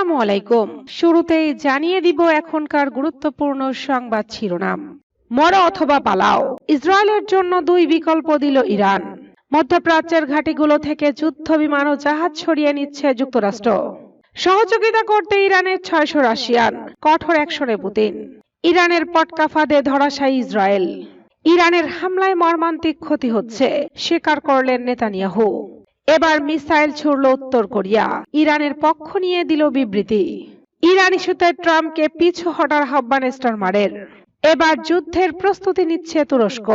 আসসালামু আলাইকুম। শুরুতেই জানিয়ে দিব এখনকার গুরুত্বপূর্ণ সংবাদ শিরোনাম। মর অথবা পালাও। ইসরায়েলের জন্য দুই বিকল্প দিল ইরান। মধ্যপ্রাচ্যের ঘাঁটিগুলো থেকে যুদ্ধ বিমান ও জাহাজ সরিয়ে নিচ্ছে যুক্তরাষ্ট্র। সহযোগিতা করতে ইরানের ছয়শো রাশিয়ান, কঠোর অ্যাকশনে পুতিন। ইরানের পটকা ফাঁদে ধরাশায়ী ইসরায়েল। ইরানের হামলায় মর্মান্তিক ক্ষতি হচ্ছে, স্বীকার করলেন নেতানিয়াহু। এবার মিসাইল ছুড়ল উত্তর কোরিয়া। ইরানের পক্ষ নিয়ে দিল বিবৃতি। ইরান ইস্যুতে ট্রাম্পকে পিছু হটার আহ্বান স্টারমারের। এবার যুদ্ধের প্রস্তুতি নিচ্ছে তুরস্ক।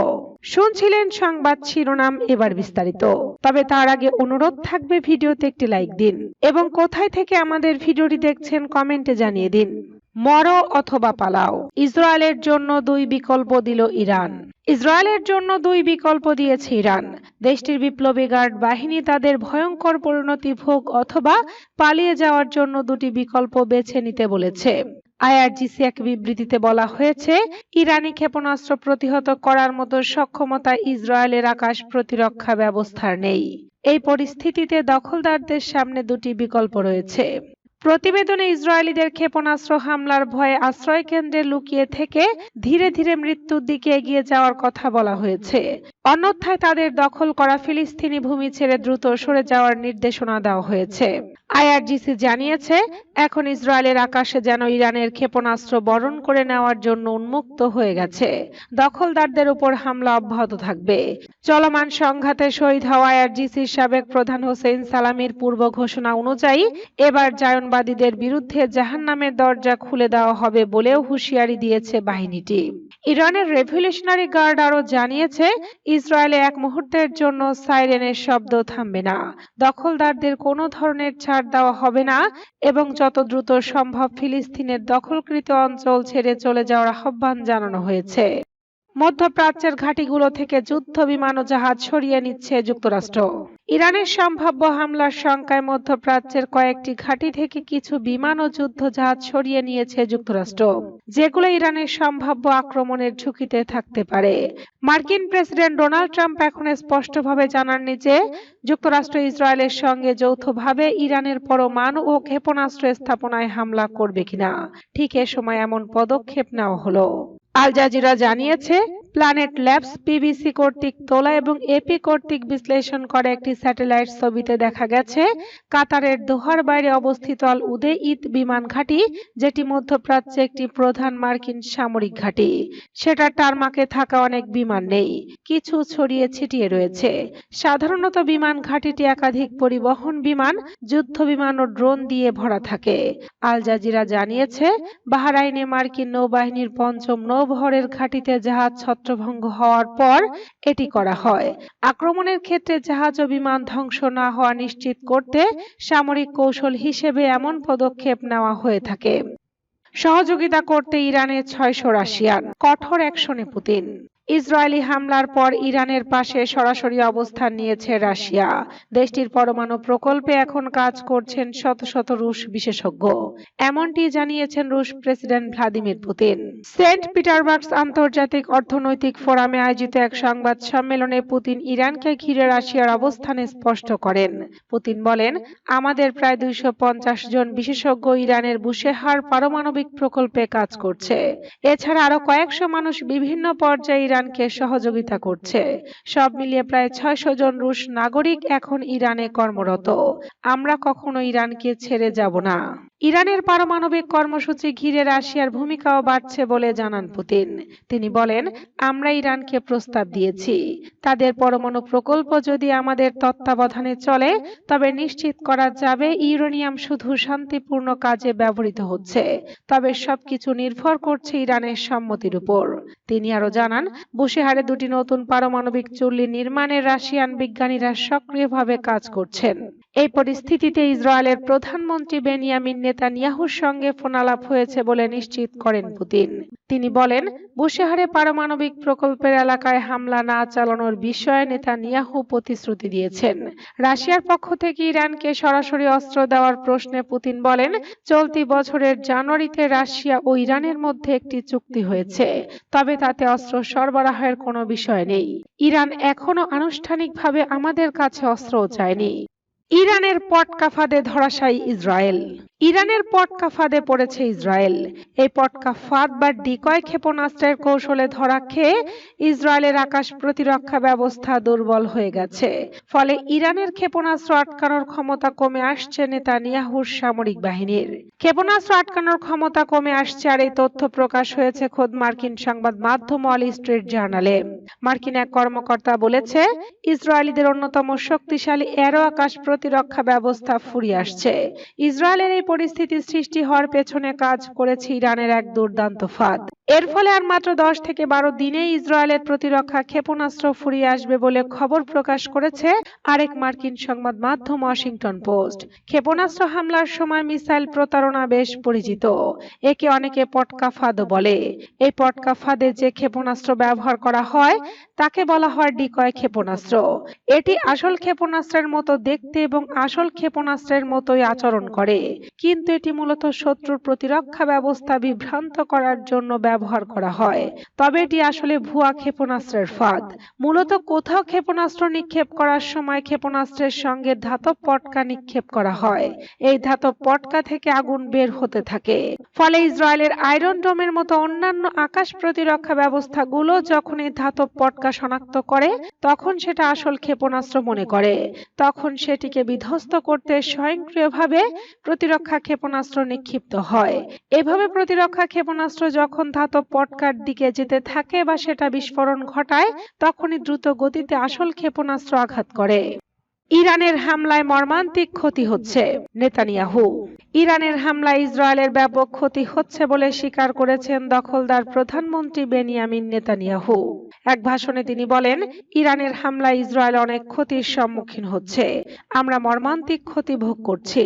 শুনছিলেন সংবাদ শিরোনাম এবার বিস্তারিত। তবে তার আগে অনুরোধ থাকবে ভিডিওতে একটি লাইক দিন। এবং কোথায় থেকে আমাদের ভিডিওটি দেখছেন কমেন্টে জানিয়ে দিন। মরো অথবা পালাও। ইসরায়েলের জন্য দুই বিকল্প দিল ইরান। ইসরায়েলের জন্য দুই বিকল্প দিয়েছে ইরান। দেশটির বিপ্লবী গার্ড বাহিনী তাদের ভয়ঙ্কর পরিণতি ভোগ অথবা পালিয়ে যাওয়ার জন্য দুটি বিকল্প বেছে নিতে বলেছে। আইআরজিসি এক বিবৃতিতে বলা হয়েছে, ইরানি ক্ষেপণাস্ত্র প্রতিহত করার মতো সক্ষমতা ইসরায়েলের আকাশ প্রতিরক্ষা ব্যবস্থার নেই। এই পরিস্থিতিতে দখলদারদের সামনে দুটি বিকল্প রয়েছে। প্রতিবেদনে ইসরায়েলিদের ক্ষেপণাস্ত্র হামলার ভয়ে আশ্রয় কেন্দ্রে লুকিয়ে থেকে ধীরে ধীরে মৃত্যুর দিকে এগিয়ে যাওয়ার কথা বলা হয়েছে। অন্যথায় তাদের দখল করা ফিলিস্তিনি ভূমি ছেড়ে দ্রুত সরে যাওয়ার নির্দেশনা দেওয়া হয়েছে। আইআরজিসি জানিয়েছে, এখন ইসরায়েলের আকাশে যেন ইরানের ক্ষেপণাস্ত্র বরণ করে নেওয়ার জন্য উন্মুক্ত হয়ে গেছে। দখলদারদের উপর হামলা অব্যাহত থাকবে। চলমান সংঘাতে শহীদ হওয়া আইআরজিসির সাবেক প্রধান হোসেন সালামির পূর্ব ঘোষণা অনুযায়ী, এবার জায়নবাদীদের বিরুদ্ধে জাহান্নামের দরজা খুলে দেওয়া হবে বলেও হুঁশিয়ারি দিয়েছে বাহিনীটি। ইরানের রেভলিউশনারি গার্ড আরও জানিয়েছে, ইসরায়েলে এক মুহূর্তের জন্য সাইরেনের শব্দ থামবে না। দখলদারদের কোনো ধরনের ছাড় দেওয়া হবে না এবং যত দ্রুত সম্ভব ফিলিস্তিনের দখলকৃত অঞ্চল ছেড়ে চলে যাওয়ার আহ্বান জানানো হয়েছে। মধ্যপ্রাচ্যের ঘাঁটিগুলো থেকে যুদ্ধ, বিমান ও জাহাজ সরিয়ে নিচ্ছে যুক্তরাষ্ট্র। ইরানের সম্ভাব্য হামলার শঙ্কায় মধ্যপ্রাচ্যের কয়েকটি ঘাঁটি থেকে কিছু বিমান ও যুদ্ধ জাহাজ সরিয়ে নিয়েছে যুক্তরাষ্ট্র, যেগুলো ইরানের সম্ভাব্য আক্রমণের ঝুঁকিতে থাকতে পারে। মার্কিন প্রেসিডেন্ট ডোনাল্ড ট্রাম্প এখন স্পষ্টভাবে জানাননি যে যুক্তরাষ্ট্র ইসরায়েলের সঙ্গে যৌথভাবে ইরানের পরমাণু ও ক্ষেপণাস্ত্র স্থাপনায় হামলা করবে কিনা। ঠিক এ সময় এমন পদক্ষেপ নেওয়া হলো। আল জাজিরা জানিয়েছে প্ল্যানেট ল্যাবস পিবিসি কর্তৃক তোলা এবং এপি কর্তৃক বিশ্লেষণ করা একটি স্যাটেলাইট ছবিতে দেখা গেছে, কাতারের দোহার বাইরে অবস্থিত আল উদে ঈদ বিমান ঘাঁটি, যেটি মধ্যপ্রাচ্যে একটি প্রধান মার্কিন সামরিক ঘাঁটি। সেটার টারমাকে থাকা অনেক বিমান নেই, কিছু ছড়িয়ে ছিটিয়ে রয়েছে। সাধারণত বিমান ঘাঁটিটি একাধিক পরিবহন বিমান, যুদ্ধ বিমান ও ড্রোন দিয়ে ভরা থাকে। আল জাজিরা জানিয়েছে, বাহারাইনে মার্কিন নৌবাহিনীর পঞ্চম নৌবহরের ঘাঁটিতে জাহাজ ছত্রভঙ্গ হওয়ার পর এটি করা হয়। আক্রমণের ক্ষেত্রে জাহাজ ও বিমান ধ্বংস না হওয়া নিশ্চিত করতে সামরিক কৌশল হিসেবে এমন পদক্ষেপ নেওয়া হয়ে থাকে। সহযোগিতা করতে ইরানের ছয়শো রাশিয়ান, কঠোর অ্যাকশনে পুতিন। ইসরায়েলি হামলার পর ইরানের পাশে সরাসরি অবস্থান নিয়েছে রাশিয়া। দেশটির পরমাণু প্রকল্পে এখন কাজ করছেন শত শত রুশ বিশেষজ্ঞ। এমনটি জানিয়েছেন রুশ president Vladimir Putin. Saint Petersburg আন্তর্জাতিক অর্থনৈতিক ফোরামে আয়োজিত এক সংবাদ সম্মেলনে পুতিন ইরানকে ঘিরে রাশিয়ার অবস্থানে স্পষ্ট করেন। পুতিন বলেন, আমাদের প্রায় দুইশো পঞ্চাশ জন বিশেষজ্ঞ ইরানের বুশেহার পারমাণবিক প্রকল্পে কাজ করছে। এছাড়া আরও কয়েকশো মানুষ বিভিন্ন পর্যায়ে ইরানকে সহযোগিতা করছে। সব মিলিয়ে প্রায় ছয়শো জন রুশ নাগরিক এখন ইরানে কর্মরত। আমরা কখনো ইরানকে ছেড়ে যাব না। ইরানের পারমাণবিক কর্মসূচি ঘিরে রাশিয়ার ভূমিকাও বাড়ছে বলে জানান পুতিন। তিনি বলেন, আমরা ইরানকে প্রস্তাব দিয়েছি। তাদের পরমাণু প্রকল্প যদি আমাদের তত্ত্বাবধানে চলে, তবে নিশ্চিত করা যাবে ইউরেনিয়াম শুধু শান্তিপূর্ণ কাজে ব্যবহৃত হচ্ছে। তবে সবকিছু নির্ভর করছে ইরানের সম্মতির উপর। তিনি আরও জানান, বুশেহারে দুটি নতুন পারমাণবিক চুল্লি নির্মাণে রাশিয়ান বিজ্ঞানীরা সক্রিয়ভাবে কাজ করছেন। এই পরিস্থিতিতে ইসরায়েলের প্রধানমন্ত্রী বেনিয়ামিন নেতানিয়াহুর সঙ্গে ফোনালাপ হয়েছে বলে নিশ্চিত করেন পুতিন। তিনি বলেন, বুশেহারে পারমাণবিক প্রকল্পের এলাকায় হামলা না চালানোর বিষয়ে নেতানিয়াহু প্রতিশ্রুতি দিয়েছেন। রাশিয়ার পক্ষ থেকে ইরানকে সরাসরি অস্ত্র দেওয়ার প্রশ্নে পুতিন বলেন, চলতি বছরের জানুয়ারিতে রাশিয়া ও ইরানের মধ্যে একটি চুক্তি হয়েছে, তবে তাতে অস্ত্র সরবরাহের কোনো বিষয় নেই। ইরান এখনও আনুষ্ঠানিকভাবে আমাদের কাছে অস্ত্রও চায়নি। ইরানের পটকা ফাঁদে ধরাশায়ী ইসরায়েল। ইরানের পটকা ফাঁদে পড়েছে ইসরায়েল। এই পটকা ফাঁদ বা ডিকয় ক্ষেপণাস্ত্রের কৌশলে ধরা খেয়ে ইসরায়েলের আকাশ প্রতিরক্ষা ব্যবস্থা দুর্বল হয়ে গেছে। ফলে ইরানের ক্ষেপণাস্ত্র আটকানোর ক্ষমতা কমে আসছে নেতানিয়াহুর সামরিক বাহিনীর। ক্ষেপণাস্ত্র আটকানোর ক্ষমতা কমে আসছে আর এই তথ্য প্রকাশ হয়েছে খোদ মার্কিন সংবাদ মাধ্যম ওয়াল স্ট্রিট জার্নালে। মার্কিন এক কর্মকর্তা বলেছে, ইসরায়েলিদের অন্যতম শক্তিশালী এরো আকাশ প্রতিরক্ষা ব্যবস্থা ফুরিয়ে আসছে। ইসরায়েলের এই পরিস্থিতি সৃষ্টি হওয়ার পেছনে কাজ করেছে ইরানের এক দুর্দান্ত ফাঁদ। এর ফলে আর মাত্র দশ থেকে বারো দিনেই ইসরায়েলের প্রতিরক্ষা ক্ষেপণাস্ত্র ফুরিয়ে আসবে বলে খবর প্রকাশ করেছে আরেক মার্কিন সংবাদ মাধ্যম ওয়াশিংটন পোস্ট। ক্ষেপণাস্ত্র হামলার সময় মিসাইল প্রতারণা বেশ পরিচিত। একে অনেকে পটকা ফাঁদও বলে। এই পটকা ফাঁদে যে ক্ষেপণাস্ত্র ব্যবহার করা হয়, তাকে বলা হয় ডিকয় ক্ষেপণাস্ত্র। এটি আসল ক্ষেপণাস্ত্রের মতো দেখতে এবং আসল ক্ষেপণাস্ত্রের মতোই আচরণ করে। কিন্তু এটি মূলত শত্রুর প্রতিরক্ষা ব্যবস্থা বিভ্রান্ত করার জন্য করা হয়। তবে এটি আসলে ভুয়া ক্ষেপণাস্ত্রের ফাঁদ। মূলত কোথাও ক্ষেপণাস্ত্র নিক্ষেপ করার সময় ক্ষেপণাস্ত্রের সঙ্গে ধাতব পটকা নিক্ষেপ করা হয়। এই ধাতব পটকা থেকে আগুন বের হতে থাকে। ফলে ইসরায়েলের আয়রন ডোমের মতো অন্যান্য আকাশ প্রতিরক্ষা ব্যবস্থাগুলো যখন এই ধাতব পটকা শনাক্ত করে, তখন সেটা আসল ক্ষেপণাস্ত্র মনে করে। তখন সেটিকে বিধ্বস্ত করতে স্বয়ংক্রিয়ভাবে প্রতিরক্ষা ক্ষেপণাস্ত্র নিক্ষিপ্ত হয়। এভাবে প্রতিরক্ষা ক্ষেপণাস্ত্র যখন ধাতব পটকার দিকে যেতে থাকে বা সেটা বিস্ফোরণ ঘটায়, তখনই দ্রুত গতিতে আসল ক্ষেপণাস্ত্র আঘাত করে। ইরানের হামলায় মর্মান্তিক ক্ষতি হচ্ছে নেতানিয়াহু। ইরানের হামলায় ইসরায়েলের ব্যাপক ক্ষতি হচ্ছে বলে স্বীকার করেছেন দখলদার প্রধানমন্ত্রী বেনিয়ামিন নেতানিয়াহু। এক ভাষণে তিনি বলেন, ইরানের হামলায় ইসরায়েল অনেক ক্ষতির সম্মুখীন হচ্ছে। আমরা মর্মান্তিক ক্ষতি ভোগ করছি।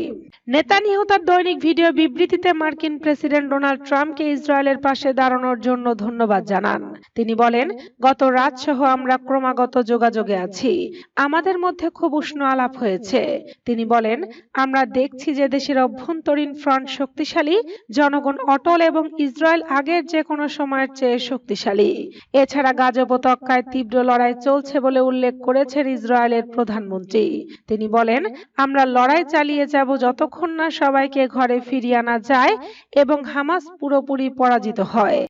নেতানিয়াহু তার দৈনিক ভিডিও বিবৃতিতে মার্কিন প্রেসিডেন্ট ডোনাল্ড ট্রাম্পকে ইসরায়েলের পাশে দাঁড়ানোর জন্য ধন্যবাদ জানান। তিনি বলেন, গত রাত সহ আমরা ক্রমাগত যোগাযোগে আছি। আমাদের মধ্যে খুব উষ্ণ আলাপ হয়েছে। তিনি বলেন, আমরা দেখছি যে দেশের অভ্যন্তরীণ ফ্রন্ট শক্তিশালী, জনগণ অটল এবং ইসরায়েল আগের যে কোনো সময়ের চেয়ে শক্তিশালী। এছাড়া গাজা উপত্যকায় তীব্র লড়াই চলছে বলে উল্লেখ করেছেন ইসরায়েলের প্রধানমন্ত্রী। তিনি বলেন, আমরা লড়াই চালিয়ে যাব যতক্ষণ না সবাইকে ঘরে ফিরিয়ে আনা যায় এবং হামাস পুরোপুরি পরাজিত হয়।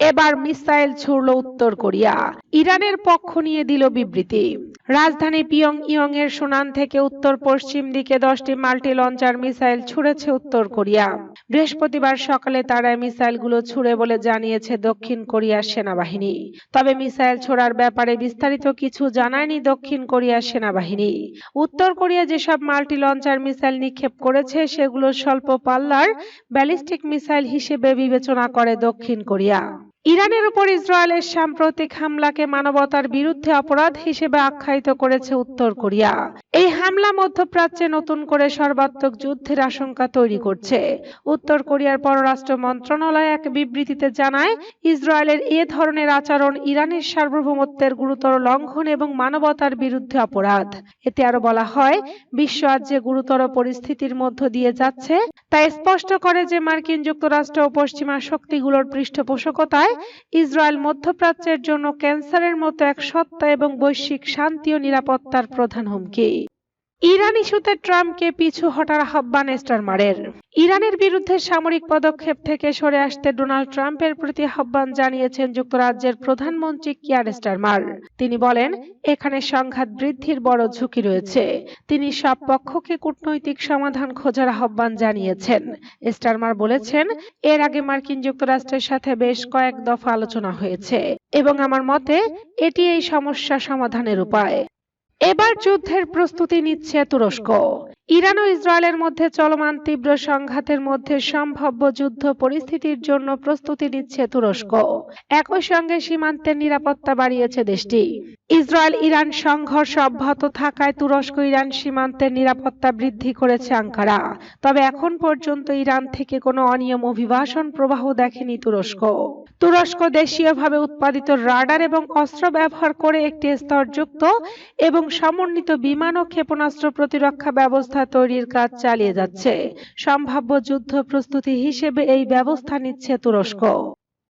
এবার মিসাইল ছুড়ল উত্তর কোরিয়া। ইরানের পক্ষ নিয়ে দিল বিবৃতি। রাজধানী পিয়ং ইয়ং এর সুনান থেকে উত্তর পশ্চিম দিকে দশটি মাল্টি লঞ্চার মিসাইল ছুড়েছে উত্তর কোরিয়া। বৃহস্পতিবার সকালে তারা মিসাইলগুলো ছুড়ে বলে জানিয়েছে দক্ষিণ কোরিয়ার সেনাবাহিনী। তবে মিসাইল ছোড়ার ব্যাপারে বিস্তারিত কিছু জানায়নি দক্ষিণ কোরিয়ার সেনাবাহিনী। উত্তর কোরিয়া যেসব মাল্টি লঞ্চার মিসাইল নিক্ষেপ করেছে, সেগুলো স্বল্প পাল্লার ব্যালিস্টিক মিসাইল হিসেবে বিবেচনা করে দক্ষিণ কোরিয়া। ইরানের উপর ইসরায়েলের সাম্প্রতিক হামলাকে মানবতার বিরুদ্ধে অপরাধ হিসেবে আখ্যায়িত করেছে উত্তর কোরিয়া। এই হামলা মধ্যপ্রাচ্যে নতুন করে সর্বাত্মক যুদ্ধের আশঙ্কা তৈরি করছে। উত্তর কোরিয়ার পররাষ্ট্র মন্ত্রণালয় এক বিবৃতিতে জানায়, ইসরায়েলের এ ধরনের আচরণ ইরানের সার্বভৌমত্বের গুরুতর লঙ্ঘন এবং মানবতার বিরুদ্ধে অপরাধ। এতে আরও বলা হয়, বিশ্ব আজ যে গুরুতর পরিস্থিতির মধ্য দিয়ে যাচ্ছে, তা স্পষ্ট করে যে মার্কিন যুক্তরাষ্ট্র ও পশ্চিমা শক্তিগুলোর পৃষ্ঠপোষকতায় ইসরায়েল মধ্যপ্রাচ্যের জন্য ক্যান্সারের মতো এক সত্তা এবং বৈশ্বিক শান্তি ও নিরাপত্তার প্রধান হুমকি। ইরান ইস্যুতে ট্রাম্পকে পিছু হটার আহ্বান স্টারমারের। ইরানের বিরুদ্ধে সামরিক পদক্ষেপ থেকে সরে আসতে ডোনাল্ড ট্রাম্পের প্রতি আহ্বান জানিয়েছেন যুক্তরাজ্যের প্রধানমন্ত্রী কিয়ার স্টারমার। তিনি বলেন, এখানে সংঘাত বৃদ্ধির বড় ঝুঁকি রয়েছে। তিনি সব পক্ষকে কূটনৈতিক সমাধান খোঁজার আহ্বান জানিয়েছেন। স্টারমার বলেছেন, এর আগে মার্কিন যুক্তরাষ্ট্রের সাথে বেশ কয়েক দফা আলোচনা হয়েছে এবং আমার মতে, এটি এই সমস্যা সমাধানের উপায়। এবার যুদ্ধের প্রস্তুতি নিচ্ছে তুরস্ক। ইরান ও ইসরায়েলের মধ্যে চলমান তীব্র সংঘাতের মধ্যে সম্ভাব্য যুদ্ধ পরিস্থিতির জন্য প্রস্তুতি নিচ্ছে তুরস্ক। একই সঙ্গে সীমান্তের নিরাপত্তা বাড়িয়েছে দেশটি। ইসরায়েল ইরান সংঘর্ষ অব্যাহত থাকায় তুরস্ক ইরান সীমান্তের নিরাপত্তা বৃদ্ধি করেছে আঙ্কারা। তবে এখন পর্যন্ত ইরান থেকে কোনো অনিয়ম অভিবাসন প্রবাহ দেখেনি তুরস্ক। তুরস্ক দেশীয়ভাবে উৎপাদিত রাডার এবং অস্ত্র ব্যবহার করে একটি স্তরযুক্ত এবং সমন্বিত বিমান ও ক্ষেপণাস্ত্র প্রতিরক্ষা ব্যবস্থা তৈরির কাজ চালিয়ে যাচ্ছে। সম্ভাব্য যুদ্ধ প্রস্তুতি হিসেবে এই ব্যবস্থা নিচ্ছে তুরস্ক।